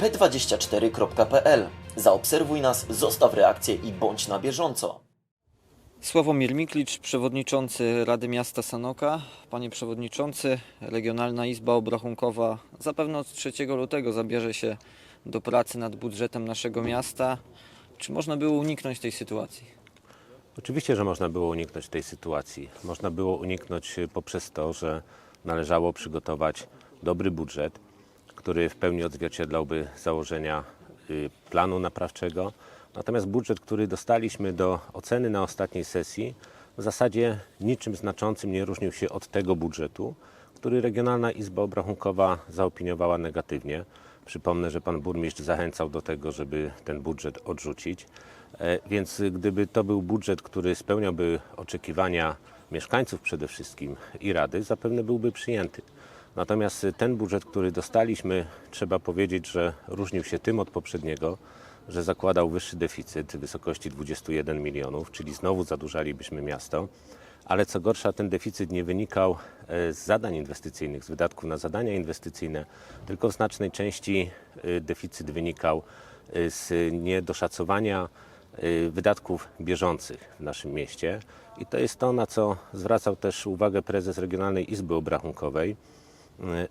p24.pl. Zaobserwuj nas, zostaw reakcję i bądź na bieżąco. Sławomir Miklicz, przewodniczący Rady Miasta Sanoka. Panie przewodniczący, Regionalna Izba Obrachunkowa zapewne od 3 lutego zabierze się do pracy nad budżetem naszego miasta. Czy można było uniknąć tej sytuacji? Oczywiście, że można było uniknąć tej sytuacji. Można było uniknąć y, poprzez to, że należało przygotować dobry budżet, który w pełni odzwierciedlałby założenia y, planu naprawczego. Natomiast budżet, który dostaliśmy do oceny na ostatniej sesji, w zasadzie niczym znaczącym nie różnił się od tego budżetu, który Regionalna Izba Obrachunkowa zaopiniowała negatywnie. Przypomnę, że pan burmistrz zachęcał do tego, żeby ten budżet odrzucić. E, Więc gdyby to był budżet, który spełniałby oczekiwania mieszkańców przede wszystkim i Rady, zapewne byłby przyjęty. Natomiast ten budżet, który dostaliśmy, trzeba powiedzieć, że różnił się tym od poprzedniego, że zakładał wyższy deficyt w wysokości 21 milionów, czyli znowu zadłużalibyśmy miasto. Ale co gorsza, ten deficyt nie wynikał e, z zadań inwestycyjnych, z wydatków na zadania inwestycyjne, tylko w znacznej części e, deficyt wynikał e, z niedoszacowania wydatków bieżących w naszym mieście. I to jest to, na co zwracał też uwagę prezes Regionalnej Izby Obrachunkowej,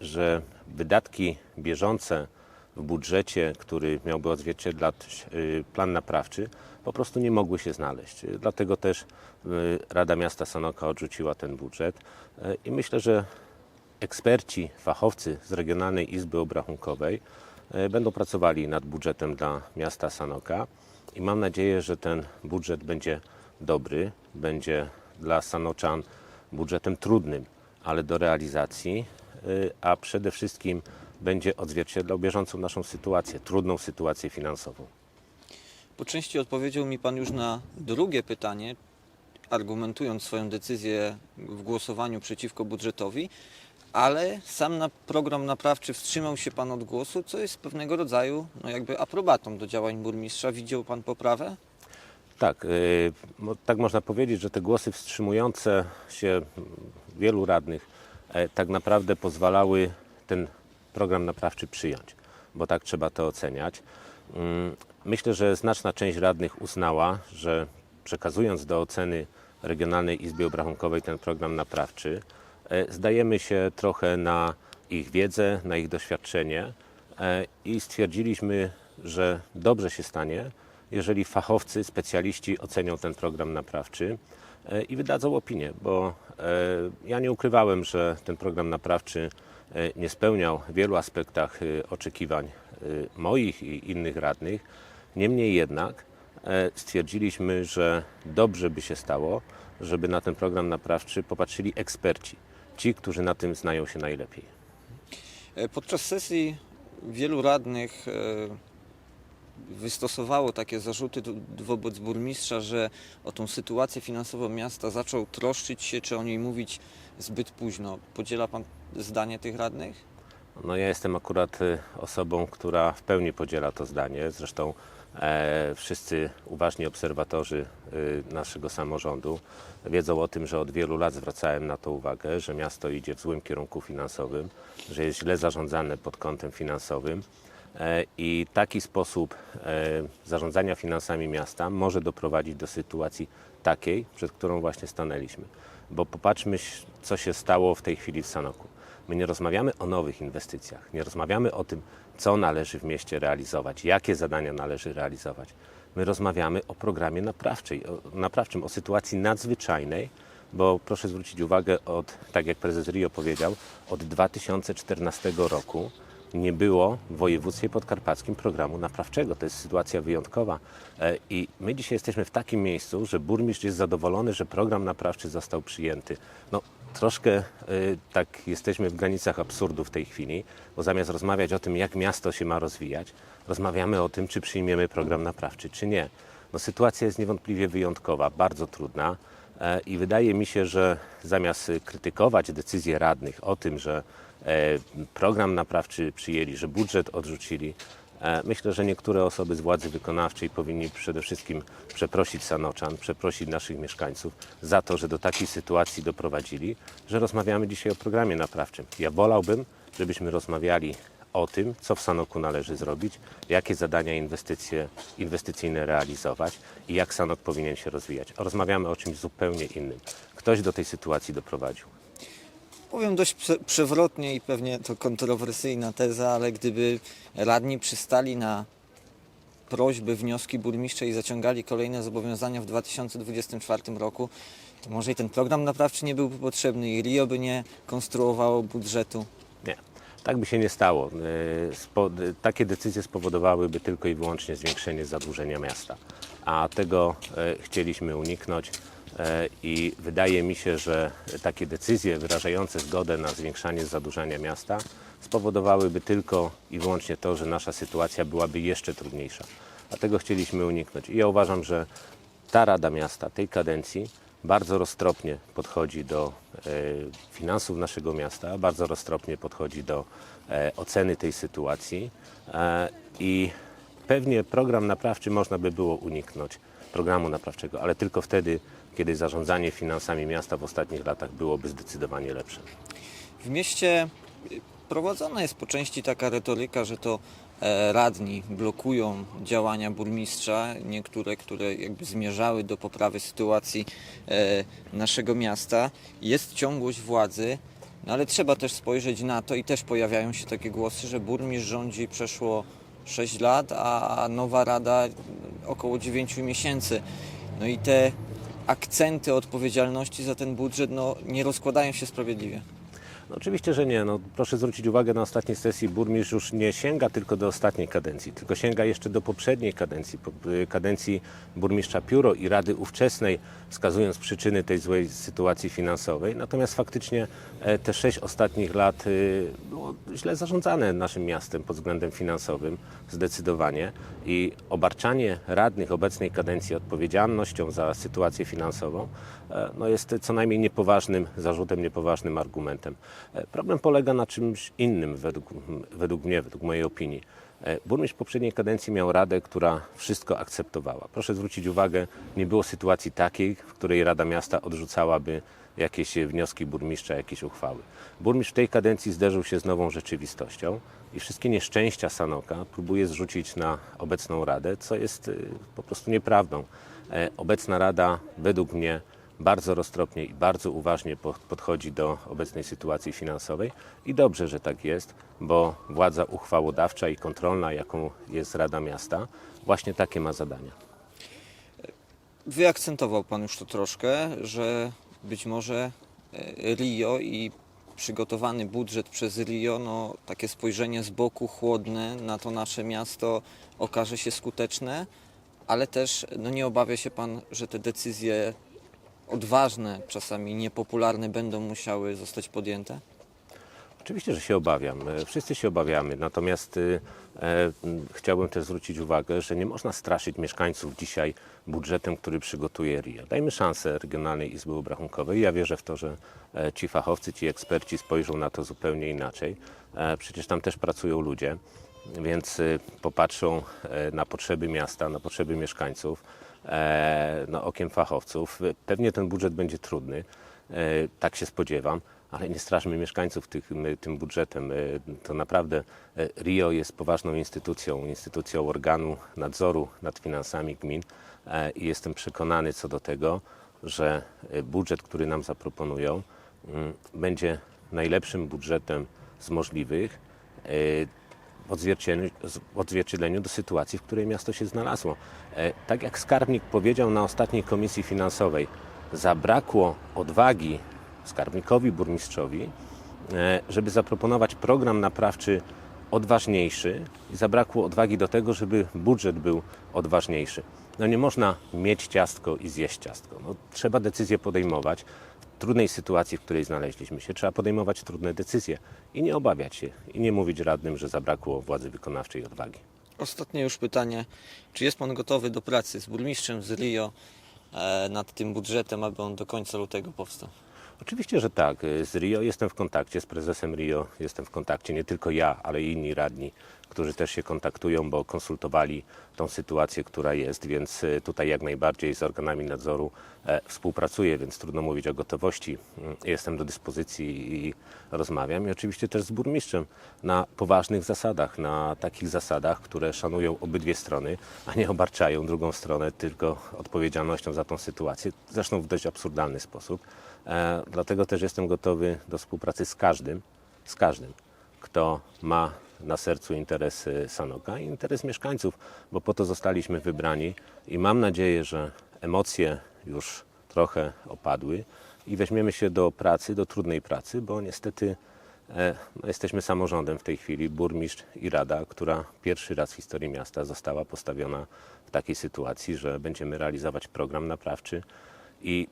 że wydatki bieżące w budżecie, który miałby odzwierciedlać y, plan naprawczy, po prostu nie mogły się znaleźć. Y, Dlatego też y, Rada Miasta Sanoka odrzuciła ten budżet Y, i myślę, że eksperci, fachowcy z Regionalnej Izby Obrachunkowej y, będą pracowali nad budżetem dla miasta Sanoka i mam nadzieję, że ten budżet będzie dobry, będzie dla Sanoczan budżetem trudnym, ale do realizacji, y, a przede wszystkim będzie odzwierciedlał bieżącą naszą sytuację, trudną sytuację finansową. Po części odpowiedział mi Pan już na drugie pytanie, argumentując swoją decyzję w głosowaniu przeciwko budżetowi, ale sam na program naprawczy wstrzymał się Pan od głosu, co jest pewnego rodzaju no jakby aprobatą do działań burmistrza. Widział Pan poprawę? Tak, y, tak można powiedzieć, że te głosy wstrzymujące się wielu radnych tak naprawdę pozwalały ten program naprawczy przyjąć, bo tak trzeba to oceniać. Mm, Myślę, że znaczna część radnych uznała, że przekazując do oceny Regionalnej Izbie Obrachunkowej ten program naprawczy, e, zdajemy się trochę na ich wiedzę, na ich doświadczenie e, i stwierdziliśmy, że dobrze się stanie, jeżeli fachowcy, specjaliści ocenią ten program naprawczy e, i wydadzą opinię, bo e, ja nie ukrywałem, że ten program naprawczy e, nie spełniał w wielu aspektach e, oczekiwań e, moich i innych radnych. Niemniej jednak e, stwierdziliśmy, że dobrze by się stało, żeby na ten program naprawczy popatrzyli eksperci, ci, którzy na tym znają się najlepiej. E, Podczas sesji wielu radnych e, wystosowało takie zarzuty wobec burmistrza, że o tą sytuację finansową miasta zaczął troszczyć się, czy o niej mówić zbyt późno. Podziela Pan zdanie tych radnych? No ja jestem akurat y, osobą, która w pełni podziela to zdanie. Zresztą e, wszyscy uważni obserwatorzy y, naszego samorządu wiedzą o tym, że od wielu lat zwracałem na to uwagę, że miasto idzie w złym kierunku finansowym, że jest źle zarządzane pod kątem finansowym. E, I taki sposób e, zarządzania finansami miasta może doprowadzić do sytuacji takiej, przed którą właśnie stanęliśmy. Bo popatrzmy, co się stało w tej chwili w Sanoku. My nie rozmawiamy o nowych inwestycjach, nie rozmawiamy o tym, co należy w mieście realizować, jakie zadania należy realizować. My rozmawiamy o programie naprawczej, o, naprawczym, o sytuacji nadzwyczajnej, bo proszę zwrócić uwagę, od, tak jak prezes Rio powiedział, od 2014 roku nie było w województwie podkarpackim programu naprawczego. To jest sytuacja wyjątkowa. E, I my dzisiaj jesteśmy w takim miejscu, że burmistrz jest zadowolony, że program naprawczy został przyjęty. No, troszkę e, tak jesteśmy w granicach absurdu w tej chwili, bo zamiast rozmawiać o tym, jak miasto się ma rozwijać, rozmawiamy o tym, czy przyjmiemy program naprawczy, czy nie. No, sytuacja jest niewątpliwie wyjątkowa, bardzo trudna. E, I wydaje mi się, że zamiast krytykować decyzje radnych o tym, że program naprawczy przyjęli, że budżet odrzucili, e, myślę, że niektóre osoby z władzy wykonawczej powinni przede wszystkim przeprosić Sanoczan, przeprosić naszych mieszkańców za to, że do takiej sytuacji doprowadzili, że rozmawiamy dzisiaj o programie naprawczym. Ja wolałbym, żebyśmy rozmawiali o tym, co w Sanoku należy zrobić, jakie zadania inwestycje, inwestycyjne realizować i jak Sanok powinien się rozwijać. Rozmawiamy o czymś zupełnie innym. Ktoś do tej sytuacji doprowadził. Powiem dość prze przewrotnie i pewnie to kontrowersyjna teza, ale gdyby radni przystali na prośby, wnioski burmistrza i zaciągali kolejne zobowiązania w 2024 roku, to może i ten program naprawczy nie byłby potrzebny i RIO by nie konstruowało budżetu. Nie, tak by się nie stało. E, Spo, takie decyzje spowodowałyby tylko i wyłącznie zwiększenie zadłużenia miasta, a tego e, chcieliśmy uniknąć. E, I wydaje mi się, że takie decyzje wyrażające zgodę na zwiększanie zadłużania miasta spowodowałyby tylko i wyłącznie to, że nasza sytuacja byłaby jeszcze trudniejsza. A tego chcieliśmy uniknąć. I ja uważam, że ta Rada Miasta tej kadencji bardzo roztropnie podchodzi do e, finansów naszego miasta, bardzo roztropnie podchodzi do e, oceny tej sytuacji i pewnie program naprawczy można by było uniknąć, programu naprawczego, ale tylko wtedy, kiedy zarządzanie finansami miasta w ostatnich latach byłoby zdecydowanie lepsze. W mieście y, prowadzona jest po części taka retoryka, że to e, radni blokują działania burmistrza, niektóre, które jakby zmierzały do poprawy sytuacji e, naszego miasta. Jest ciągłość władzy, no ale trzeba też spojrzeć na to i też pojawiają się takie głosy, że burmistrz rządzi przeszło 6 lat, a nowa rada około 9 miesięcy. No i te akcenty odpowiedzialności za ten budżet no, nie rozkładają się sprawiedliwie. Oczywiście, że nie. No, proszę zwrócić uwagę, na ostatniej sesji burmistrz już nie sięga tylko do ostatniej kadencji, tylko sięga jeszcze do poprzedniej kadencji, y, kadencji burmistrza Pióro i Rady ówczesnej, wskazując przyczyny tej złej sytuacji finansowej. Natomiast faktycznie e, te sześć ostatnich lat y, było źle zarządzane naszym miastem pod względem finansowym, zdecydowanie. I obarczanie radnych obecnej kadencji odpowiedzialnością za sytuację finansową e, no jest co najmniej niepoważnym zarzutem, niepoważnym argumentem. E, Problem polega na czymś innym według, według mnie, według mojej opinii. E, Burmistrz poprzedniej kadencji miał radę, która wszystko akceptowała. Proszę zwrócić uwagę, nie było sytuacji takiej, w której Rada Miasta odrzucałaby jakieś wnioski burmistrza, jakieś uchwały. Burmistrz w tej kadencji zderzył się z nową rzeczywistością i wszystkie nieszczęścia Sanoka próbuje zrzucić na obecną Radę, co jest y, po prostu nieprawdą. E, Obecna Rada według mnie bardzo roztropnie i bardzo uważnie po- podchodzi do obecnej sytuacji finansowej i dobrze, że tak jest, bo władza uchwałodawcza i kontrolna, jaką jest Rada Miasta, właśnie takie ma zadania. Wyakcentował Pan już to troszkę, że być może e, Rio i przygotowany budżet przez Rio, no takie spojrzenie z boku chłodne na to nasze miasto okaże się skuteczne, ale też no nie obawia się Pan, że te decyzje odważne, czasami niepopularne będą musiały zostać podjęte? Oczywiście, że się obawiam. E, Wszyscy się obawiamy. Natomiast e, m, chciałbym też zwrócić uwagę, że nie można straszyć mieszkańców dzisiaj budżetem, który przygotuje RIO. Dajmy szansę Regionalnej Izby Obrachunkowej. Ja wierzę w to, że e, ci fachowcy, ci eksperci spojrzą na to zupełnie inaczej. E, przecież tam też pracują ludzie, więc popatrzą e, na potrzeby miasta, na potrzeby mieszkańców, e, no, okiem fachowców. Pewnie ten budżet będzie trudny, e, tak się spodziewam ale nie straszmy mieszkańców tych, tym budżetem. E, To naprawdę e, RIO jest poważną instytucją, instytucją organu nadzoru nad finansami gmin e, i jestem przekonany co do tego, że e, budżet, który nam zaproponują, mm, będzie najlepszym budżetem z możliwych e, odzwierciedleniu, odzwierciedleniu do sytuacji, w której miasto się znalazło. E, Tak jak skarbnik powiedział na ostatniej komisji finansowej, zabrakło odwagi skarbnikowi, burmistrzowi, e, żeby zaproponować program naprawczy odważniejszy i zabrakło odwagi do tego, żeby budżet był odważniejszy. No nie można mieć ciastko i zjeść ciastko. No, trzeba decyzje podejmować. W trudnej sytuacji, w której znaleźliśmy się, trzeba podejmować trudne decyzje i nie obawiać się i nie mówić radnym, że zabrakło władzy wykonawczej i odwagi. Ostatnie już pytanie. Czy jest Pan gotowy do pracy z burmistrzem, z Rio e, nad tym budżetem, aby on do końca lutego powstał? Oczywiście, że tak. Z Rio jestem w kontakcie, z prezesem Rio jestem w kontakcie, nie tylko ja, ale i inni radni, którzy też się kontaktują, bo konsultowali tą sytuację, która jest, więc y, tutaj jak najbardziej z organami nadzoru e, współpracuję, więc trudno mówić o gotowości. Mm, Jestem do dyspozycji i rozmawiam i oczywiście też z burmistrzem na poważnych zasadach, na takich zasadach, które szanują obydwie strony, a nie obarczają drugą stronę tylko odpowiedzialnością za tą sytuację, zresztą w dość absurdalny sposób. E, dlatego też jestem gotowy do współpracy z każdym, z każdym, kto ma na sercu interes y, Sanoka i interes mieszkańców, bo po to zostaliśmy wybrani i mam nadzieję, że emocje już trochę opadły i weźmiemy się do pracy, do trudnej pracy, bo niestety e, no, jesteśmy samorządem w tej chwili, burmistrz i rada, która pierwszy raz w historii miasta została postawiona w takiej sytuacji, że będziemy realizować program naprawczy i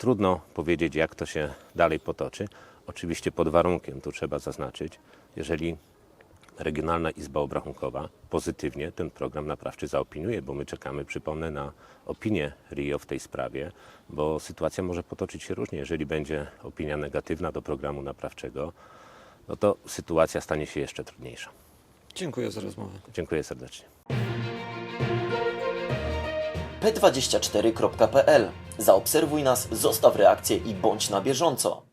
Trudno powiedzieć, jak to się dalej potoczy. Oczywiście pod warunkiem, tu trzeba zaznaczyć, jeżeli Regionalna Izba Obrachunkowa pozytywnie ten program naprawczy zaopiniuje, bo my czekamy, przypomnę, na opinię RIO w tej sprawie, bo sytuacja może potoczyć się różnie. Jeżeli będzie opinia negatywna do programu naprawczego, no to sytuacja stanie się jeszcze trudniejsza. Dziękuję za rozmowę. Dziękuję serdecznie. p24.pl. Zaobserwuj nas, zostaw reakcję i bądź na bieżąco.